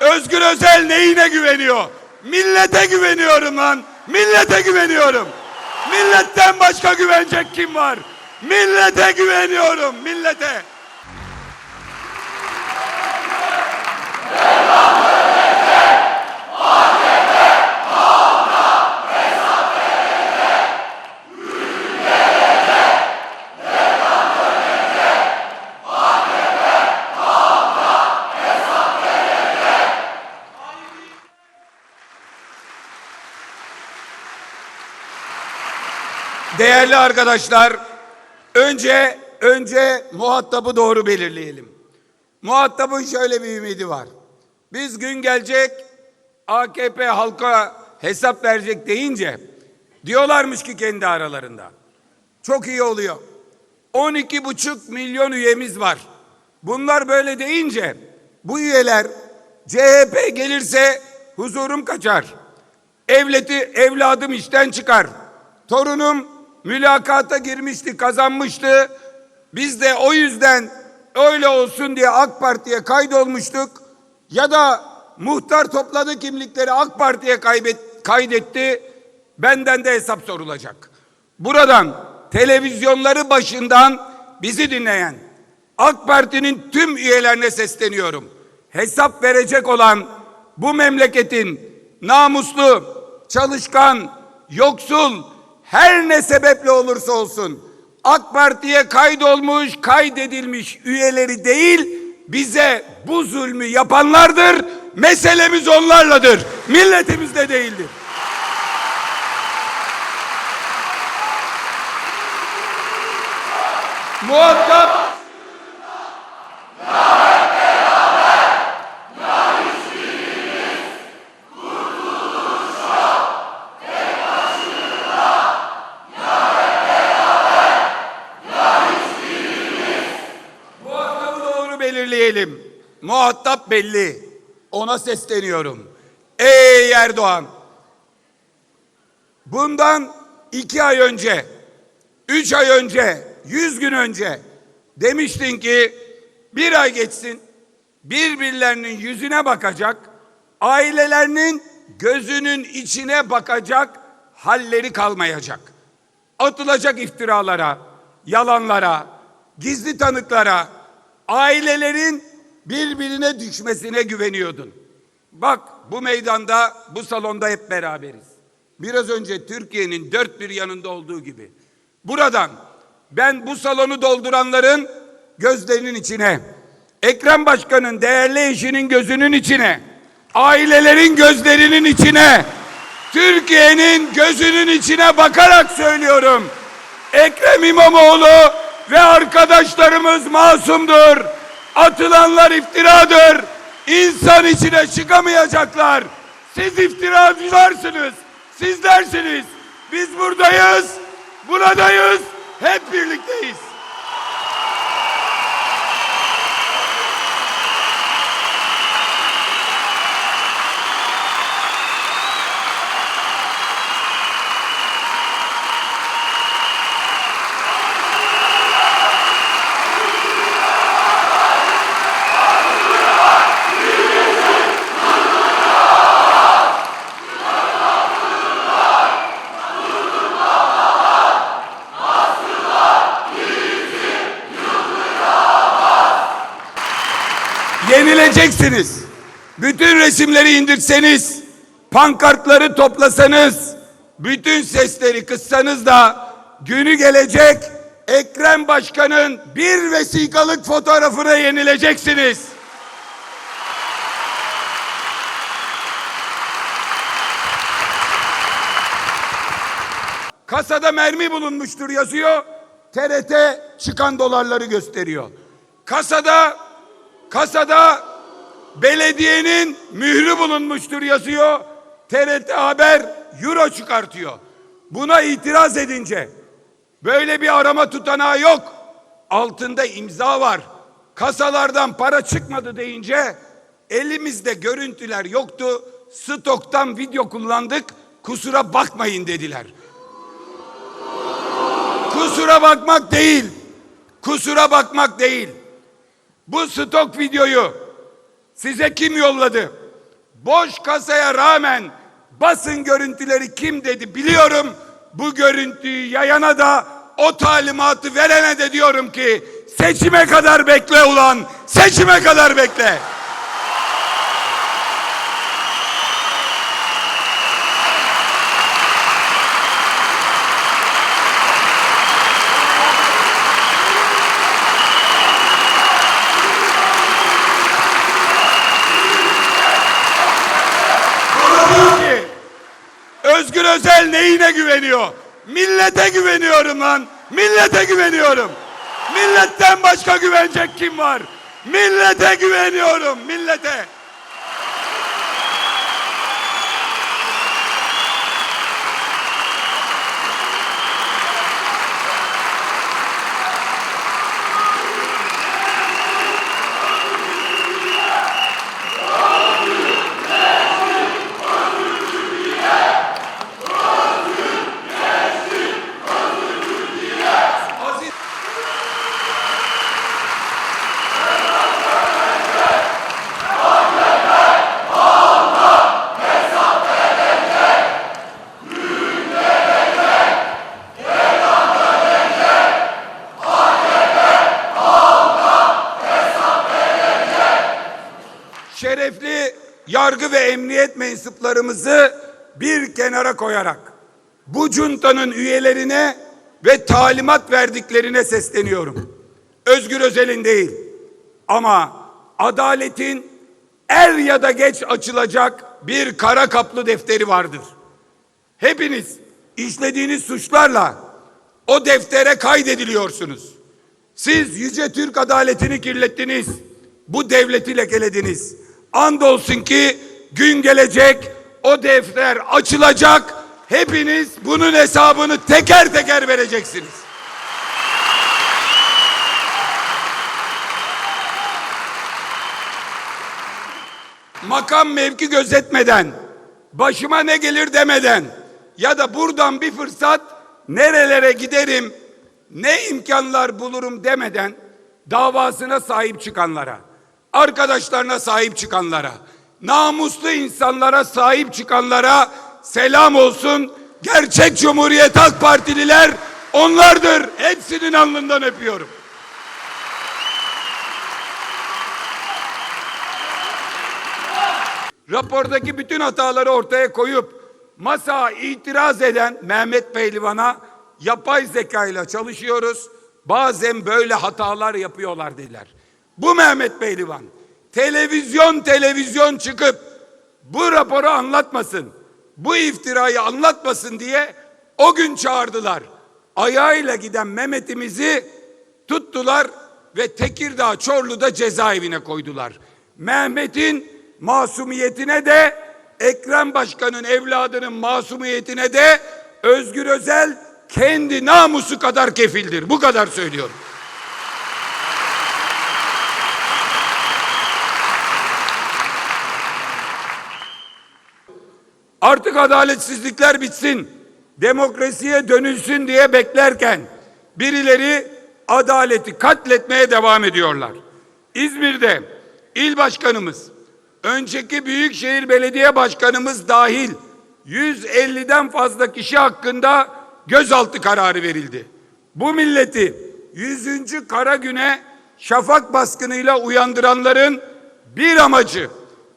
Özgür Özel neyine güveniyor? Millete güveniyorum lan. Millete güveniyorum. Milletten başka güvenecek kim var? Millete güveniyorum. Millete. Değerli arkadaşlar, önce önce muhatabı doğru belirleyelim. Muhatabın şöyle bir ümidi var. Biz gün gelecek AKP halka hesap verecek deyince diyorlarmış ki kendi aralarında. Çok iyi oluyor. 12,5 milyon üyemiz var. Bunlar böyle deyince bu üyeler CHP gelirse huzurum kaçar. Evleti, evladım işten çıkar. Torunum mülakata girmişti, kazanmıştı. Biz de o yüzden öyle olsun diye AK Parti'ye kaydolmuştuk. Ya da muhtar topladı kimlikleri AK Parti'ye kaydetti. Benden de hesap sorulacak. Buradan televizyonları başından bizi dinleyen AK Parti'nin tüm üyelerine sesleniyorum. Hesap verecek olan bu memleketin namuslu, çalışkan, yoksul, her ne sebeple olursa olsun AK Parti'ye kaydolmuş, kaydedilmiş üyeleri değil, bize bu zulmü yapanlardır. Meselemiz onlarladır. Milletimizde değildir. Muhatap Muhatabı belirleyelim. Muhatap belli. Ona sesleniyorum. Ey Erdoğan! Bundan iki ay önce, üç ay önce, yüz gün önce demiştin ki bir ay geçsin, birbirlerinin yüzüne bakacak, ailelerinin gözünün içine bakacak halleri kalmayacak. Atılacak iftiralara, yalanlara, gizli tanıklara, ailelerin birbirine düşmesine güveniyordun. Bak bu meydanda, bu salonda hep beraberiz. Biraz önce Türkiye'nin dört bir yanında olduğu gibi. Buradan ben bu salonu dolduranların gözlerinin içine, Ekrem Başkan'ın değerli eşinin gözünün içine, ailelerin gözlerinin içine, Türkiye'nin gözünün içine bakarak söylüyorum. Ekrem İmamoğlu ve arkadaşlarımız masumdur. Atılanlar iftiradır. İnsan içine çıkamayacaklar. Siz iftiracılarsınız. Sizlersiniz. Biz buradayız. Buradayız. Hep birlikteyiz. Yenileceksiniz. Bütün resimleri indirseniz, pankartları toplasanız, bütün sesleri kıssanız da günü gelecek Ekrem Başkan'ın bir vesikalık fotoğrafına yenileceksiniz. Kasada mermi bulunmuştur yazıyor. TRT çıkan dolarları gösteriyor. Kasada kasada belediyenin mührü bulunmuştur yazıyor. TRT Haber euro çıkartıyor. Buna itiraz edince böyle bir arama tutanağı yok. Altında imza var. Kasalardan para çıkmadı deyince elimizde görüntüler yoktu. Stoktan video kullandık. Kusura bakmayın dediler. Kusura bakmak değil. Kusura bakmak değil. Bu stok videoyu size kim yolladı? boş kasaya rağmen basın görüntüleri kim dedi biliyorum. Bu görüntüyü yayana da o talimatı verene de diyorum ki seçime kadar bekle ulan. Seçime kadar bekle. ki Özgür Özel neyine güveniyor? Millete güveniyorum lan. Millete güveniyorum. Milletten başka güvenecek kim var? Millete güveniyorum. Millete. Yargı ve emniyet mensuplarımızı bir kenara koyarak bu cuntanın üyelerine ve talimat verdiklerine sesleniyorum. Özgür Özel'in değil ama adaletin er ya da geç açılacak bir kara kaplı defteri vardır. Hepiniz işlediğiniz suçlarla o deftere kaydediliyorsunuz. Siz yüce Türk adaletini kirlettiniz. Bu devleti lekelediniz. Andolsun ki gün gelecek o defter açılacak. Hepiniz bunun hesabını teker teker vereceksiniz. Makam mevki gözetmeden, başıma ne gelir demeden ya da buradan bir fırsat nerelere giderim, ne imkanlar bulurum demeden davasına sahip çıkanlara, arkadaşlarına sahip çıkanlara, namuslu insanlara sahip çıkanlara selam olsun. Gerçek Cumhuriyet Halk Partililer onlardır. Hepsinin alnından öpüyorum. rapordaki bütün hataları ortaya koyup masa itiraz eden Mehmet Pehlivan'a yapay zeka ile çalışıyoruz. Bazen böyle hatalar yapıyorlar dediler. Bu Mehmet Pehlivan televizyon televizyon çıkıp bu raporu anlatmasın, bu iftirayı anlatmasın diye o gün çağırdılar. Ayağıyla giden Mehmet'imizi tuttular ve Tekirdağ Çorlu'da cezaevine koydular. Mehmet'in masumiyetine de Ekrem Başkan'ın evladının masumiyetine de Özgür Özel kendi namusu kadar kefildir. Bu kadar söylüyorum. Artık adaletsizlikler bitsin. Demokrasiye dönülsün diye beklerken birileri adaleti katletmeye devam ediyorlar. İzmir'de il başkanımız, önceki büyükşehir belediye başkanımız dahil 150'den fazla kişi hakkında gözaltı kararı verildi. Bu milleti 100. kara güne şafak baskınıyla uyandıranların bir amacı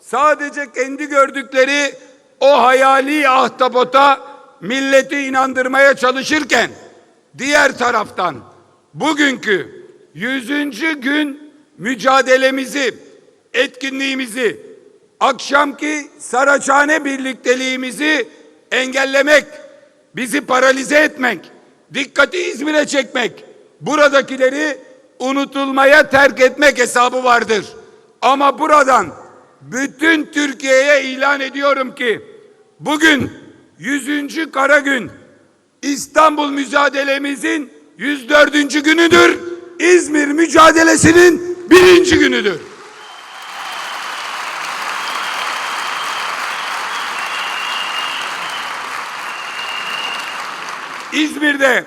sadece kendi gördükleri o hayali ahtapota milleti inandırmaya çalışırken diğer taraftan bugünkü 100. gün mücadelemizi, etkinliğimizi, akşamki Saraçhane birlikteliğimizi engellemek, bizi paralize etmek, dikkati İzmir'e çekmek, buradakileri unutulmaya terk etmek hesabı vardır. Ama buradan bütün Türkiye'ye ilan ediyorum ki bugün 100. kara gün İstanbul mücadelemizin 104. günüdür. İzmir mücadelesinin birinci günüdür. İzmir'de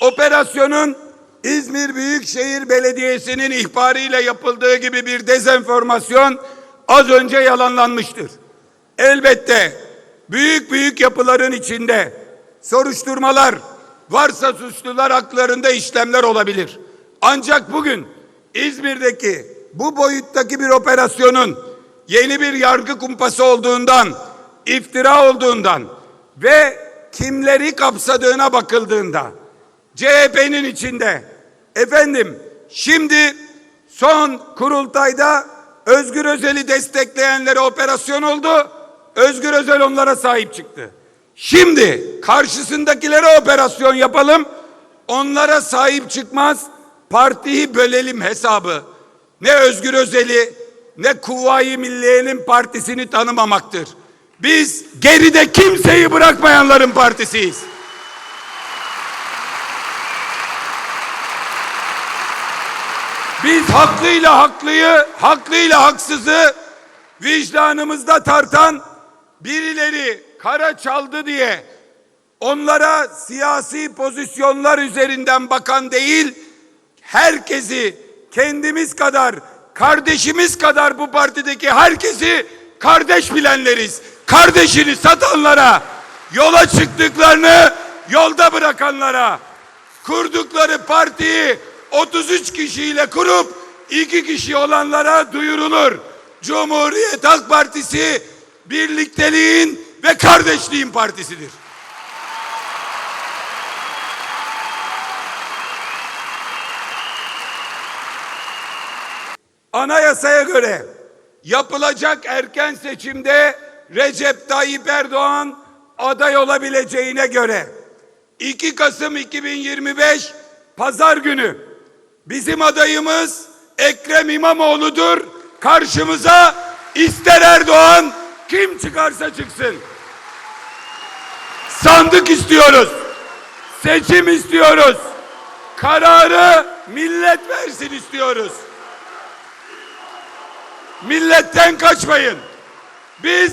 operasyonun İzmir Büyükşehir Belediyesi'nin ihbarıyla yapıldığı gibi bir dezenformasyon az önce yalanlanmıştır. elbette büyük büyük yapıların içinde soruşturmalar varsa suçlular haklarında işlemler olabilir. Ancak bugün İzmir'deki bu boyuttaki bir operasyonun yeni bir yargı kumpası olduğundan, iftira olduğundan ve kimleri kapsadığına bakıldığında CHP'nin içinde efendim şimdi son kurultayda Özgür Özel'i destekleyenlere operasyon oldu. Özgür Özel onlara sahip çıktı. Şimdi karşısındakilere operasyon yapalım. Onlara sahip çıkmaz. Partiyi bölelim hesabı. Ne Özgür Özel'i ne Kuvayi Milliye'nin partisini tanımamaktır. Biz geride kimseyi bırakmayanların partisiyiz. Biz haklıyla haklıyı, haklıyla haksızı vicdanımızda tartan birileri kara çaldı diye onlara siyasi pozisyonlar üzerinden bakan değil, herkesi kendimiz kadar, kardeşimiz kadar bu partideki herkesi kardeş bilenleriz. Kardeşini satanlara, yola çıktıklarını yolda bırakanlara, kurdukları partiyi 33 kişiyle kurup iki kişi olanlara duyurulur. Cumhuriyet Halk Partisi birlikteliğin ve kardeşliğin partisidir. Anayasaya göre yapılacak erken seçimde Recep Tayyip Erdoğan aday olabileceğine göre 2 Kasım 2025 Pazar günü bizim adayımız Ekrem İmamoğlu'dur. Karşımıza ister Erdoğan kim çıkarsa çıksın. Sandık istiyoruz. Seçim istiyoruz. Kararı millet versin istiyoruz. Milletten kaçmayın. Biz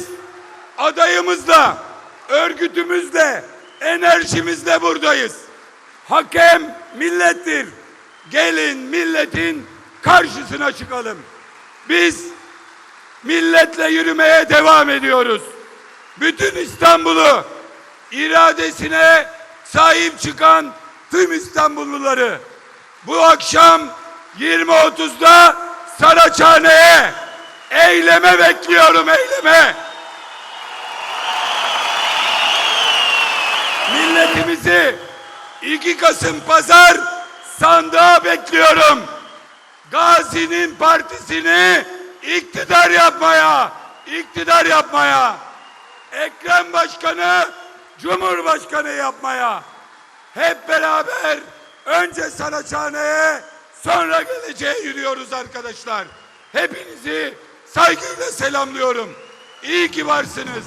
adayımızla, örgütümüzle, enerjimizle buradayız. Hakem millettir. Gelin milletin karşısına çıkalım. Biz milletle yürümeye devam ediyoruz. Bütün İstanbul'u iradesine sahip çıkan tüm İstanbulluları bu akşam 20.30'da Saraçhane'ye eyleme bekliyorum eyleme. Milletimizi 2 Kasım Pazar sandığa bekliyorum. Gazi'nin partisini iktidar yapmaya, iktidar yapmaya, Ekrem Başkanı Cumhurbaşkanı yapmaya. Hep beraber önce Saraçhane'ye sonra geleceğe yürüyoruz arkadaşlar. Hepinizi saygıyla selamlıyorum. İyi ki varsınız.